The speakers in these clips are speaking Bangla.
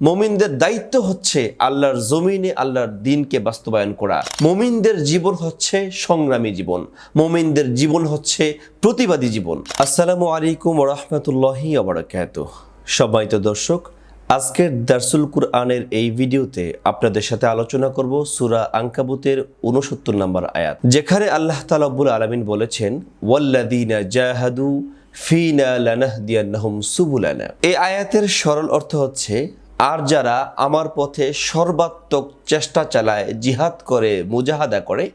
মমিনদের দায়িত্ব হচ্ছে আল্লাহর জমিনে আল্লাহর দিনকে বাস্তবায়ন করা। মমিনদের জীবন হচ্ছে সংগ্রামী জীবন। মমিনদের জীবন হচ্ছে প্রতিবাদী জীবন। আসসালামু আলাইকুম রহমতুল্লাহি আবরাকাত সম্মানিত দর্শক, আজকের দারসুল কুরআনের এই ভিডিওতে আপনাদের সাথে আলোচনা করব সুরা আঙ্কাবুতের উনসত্তর নম্বর আয়াত, যেখানে আল্লাহ তালাব্বুল আলমিন বলেছেন ওয়াল্লাদিনা জাহাদু ফিনা লানাহ লানাহদিয়ান্নাহুম সুবুলানা। এই আয়াতের সরল অর্থ হচ্ছে আর যারা আমার পথে সর্বাত্মক চেষ্টা চালায়, জিহাদ করে, মুজাহাদা করে,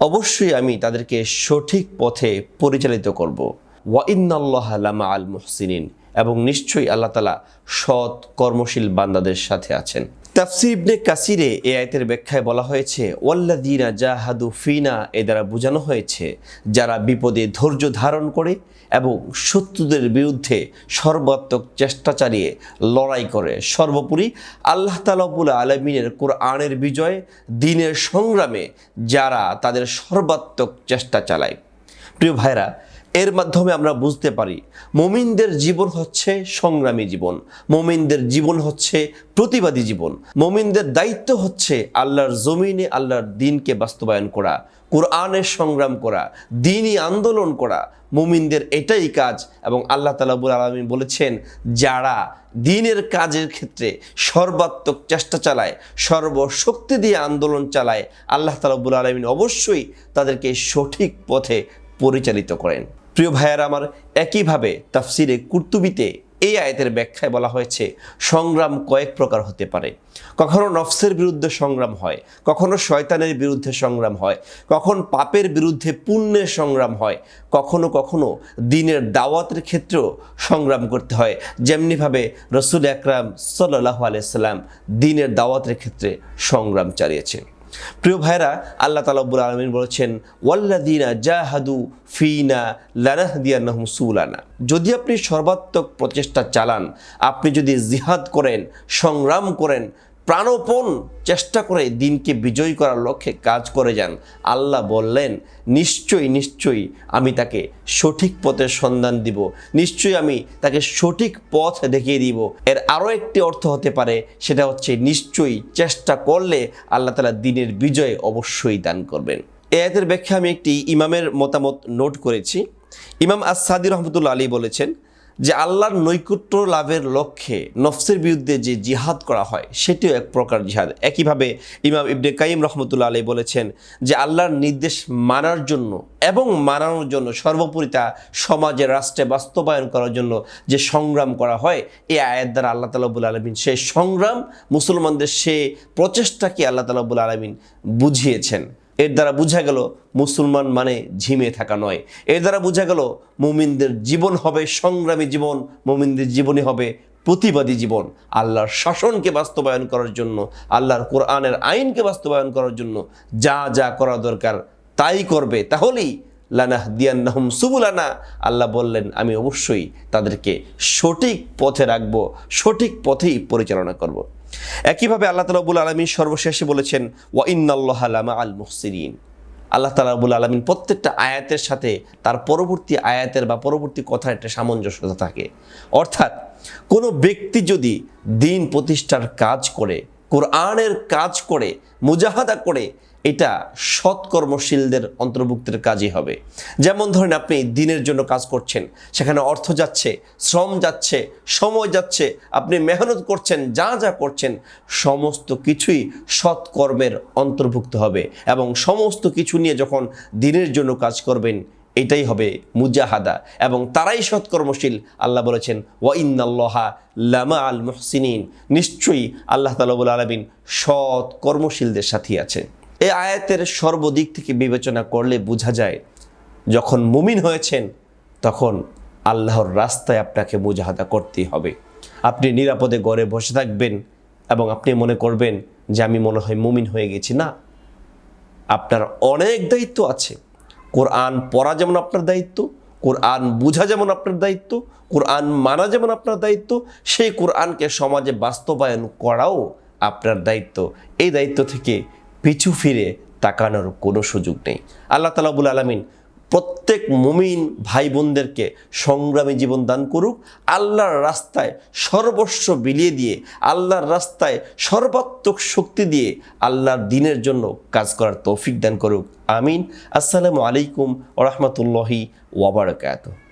অবশ্যই আমি তাদেরকে সঠিক পথে পরিচালিত করব। ওয়াইন্নাল্লাহ লামা আল মুহসিনিন, এবং নিশ্চয়ই আল্লাহ তালা সৎ, কর্মশীল বান্দাদের সাথে আছেন। তাফসি ইবনে কাসিরে এ আয়তের ব্যাখ্যায় বলা হয়েছে ওয়াল্লাদিনা জাহাদু ফিনা এ দ্বারা বোঝানো হয়েছে, যারা বিপদে ধৈর্য ধারণ করে এবং শত্রুদের বিরুদ্ধে সর্বাত্মক চেষ্টা চালিয়ে লড়াই করে। সর্বোপরি আল্লাহ তালাবুল আলমিনের কোরআনের বিজয়, দিনের সংগ্রামে যারা তাদের সর্বাত্মক চেষ্টা চালায়। প্রিয় ভাইরা এর মাধ্যমে আমরা বুঝতে পারি মমিনদের জীবন হচ্ছে সংগ্রামী জীবন, মমিনদের জীবন হচ্ছে প্রতিবাদী জীবন, মমিনদের দায়িত্ব হচ্ছে আল্লাহর জমিনে আল্লাহর দিনকে বাস্তবায়ন করা কোরআনের সংগ্রাম করা, দিনই আন্দোলন করা। মুমিনদের এটাই কাজ এবং আল্লাহ তালাবুল আলমী বলেছেন, যারা দিনের কাজের ক্ষেত্রে সর্বাত্মক চেষ্টা চালায়, সর্বশক্তি দিয়ে আন্দোলন চালায়, আল্লাহ তালাবুল আলমিন অবশ্যই তাদেরকে সঠিক পথে পরিচালিত করেন। প্রিয় ভাইয়ার, আমার একইভাবে তাফসিরে কুর্তুবিতে এই আয়তের ব্যাখ্যায় বলা হয়েছে, সংগ্রাম কয়েক প্রকার হতে পারে। কখনো নফসের বিরুদ্ধে সংগ্রাম হয়, কখনো শয়তানের বিরুদ্ধে সংগ্রাম হয়, কখন পাপের বিরুদ্ধে পুণ্যের সংগ্রাম হয়, কখনো কখনো দিনের দাওয়াতের ক্ষেত্রেও সংগ্রাম করতে হয়। যেমনিভাবে রসুল আকরাম সাল্লাহ আলাইসাল্লাম দিনের দাওয়াতের ক্ষেত্রে সংগ্রাম চালিয়েছে। প্রিয় ভাইরা আল্লাহ তালাবুল আলমিন বলেছেন ওয়াল্লাদিনা জাহাদু ফিনা লানাহদিয়ান্নাহুম সুলানা যদি আপনি সর্বাত্মক প্রচেষ্টা চালান, আপনি যদি জিহাদ করেন, সংগ্রাম করেন প্রাণপণ চেষ্টা করে দিনকে বিজয়ী করার লক্ষ্যে কাজ করে যান। আল্লাহ বললেন, নিশ্চয়ই নিশ্চয়ই আমি তাকে সঠিক পথের সন্ধান দিব। নিশ্চয়ই আমি তাকে সঠিক পথ দেখিয়ে দিব। এর আরও একটি অর্থ হতে পারে, সেটা হচ্ছে নিশ্চয়ই চেষ্টা করলে আল্লাহ তালা দিনের বিজয় অবশ্যই দান করবেন। এ আয়াতের ব্যাখ্যা আমি একটি ইমামের মতামত নোট করেছি। ইমাম আসাদি রহমতুল্লা আলী বলেছেন যে আল্লাহর নৈকুট্য লাভের লক্ষ্যে নফসের বিরুদ্ধে যে জিহাদ করা হয়, সেটিও এক প্রকার জিহাদ। একইভাবে ইমাম ইবনে কাইম রহমতুল্লা আলী বলেছেন যে আল্লাহর নির্দেশ মানার জন্য এবং মানানোর জন্য সর্বোপরি তা সমাজে রাষ্ট্রে বাস্তবায়ন করার জন্য যে সংগ্রাম করা হয়, এই আয়াত দ্বারা আল্লাহ তালাবুল আলমিন সেই সংগ্রাম মুসলমানদের সে প্রচেষ্টাকে আল্লাহ তালাবুল আলমিন বুঝিয়েছেন। এর দ্বারা বোঝা গেল মুসলমান মানে ঝিমে থাকা নয়। এর দ্বারা বোঝা গেল মুমিনদের জীবন হবে সংগ্রামী জীবন, মুমিনদের জীবনই হবে প্রতিবাদী জীবন। আল্লাহর শাসনকে বাস্তবায়ন করার জন্য, আল্লাহর কোরআনের আইনকে বাস্তবায়ন করার জন্য যা যা করা দরকার তাই করবে। তাহলেই লানাহ দিয়ান্নাহুম সুবুলানা। আল্লাহ বললেন, আমি অবশ্যই তাদেরকে সঠিক পথে রাখব, সঠিক পথেই পরিচালনা করব। একইভাবে আল্লাহ তালাবুল আলমী সর্বশেষে বলেছেন, ওয়া ইন্নাল্লাহ লামা আল মুহসিরিন আল্লাহ তালাবুল আলমিন প্রত্যেকটা আয়াতের সাথে তার পরবর্তী আয়াতের বা পরবর্তী কথার একটা সামঞ্জস্যতা থাকে। অর্থাৎ, কোনো ব্যক্তি যদি দিন প্রতিষ্ঠার কাজ করে, কোরআনের কাজ করে, মুজাহাদা করে এটা সৎকর্মশীলদের অন্তর্ভুক্তের কাজই হবে। যেমন ধরেন আপনি দিনের জন্য কাজ করছেন, সেখানে অর্থ যাচ্ছে, শ্রম যাচ্ছে, সময় যাচ্ছে, আপনি মেহনত করছেন, যা যা করছেন, সমস্ত কিছুই সৎকর্মের অন্তর্ভুক্ত হবে এবং সমস্ত কিছু নিয়ে যখন দিনের জন্য কাজ করবেন, এটাই হবে মুজাহাদা এবং তারাই সৎকর্মশীল আল্লাহ বলেছেন ওয়াইন্নাল্লাহা লামা আল মুহসিনিন। নিশ্চয়ই আল্লাহ তালাবুল আলমিন সৎ কর্মশীলদের সাথী আছে এই আয়াতের সর্বদিক থেকে বিবেচনা করলে বোঝা যায়, যখন মুমিন হয়েছেন, তখন আল্লাহর রাস্তায় আপনাকে মুজাহাদা করতেই হবে। আপনি নিরাপদে গড়ে বসে থাকবেন এবং আপনি মনে করবেন যে আমি মনে হয় মুমিন হয়ে গেছি। না, আপনার অনেক দায়িত্ব আছে। কোরআন পড়া যেমন আপনার দায়িত্ব, কোরআন বোঝা যেমন আপনার দায়িত্ব, কোরআন মানা যেমন আপনার দায়িত্ব, সেই কোরআনকে সমাজে বাস্তবায়ন করাও আপনার দায়িত্ব। এই দায়িত্ব থেকে পিছু ফিরে তাকানোর কোনো সুযোগ নেই। আল্লাহ তালাবুল আলমিন প্রত্যেক মুমিন ভাই বোনদেরকে সংগ্রামী জীবন দান করুক, আল্লাহর রাস্তায় সর্বস্ব বিলিয়ে দিয়ে, আল্লাহর রাস্তায় সর্বাত্মক শক্তি দিয়ে আল্লাহর দিনের জন্য কাজ করার তৌফিক দান করুক। আমিন। আসসালামু আলাইকুম ওরহমতুল্লাহি ওবরাকাতুহ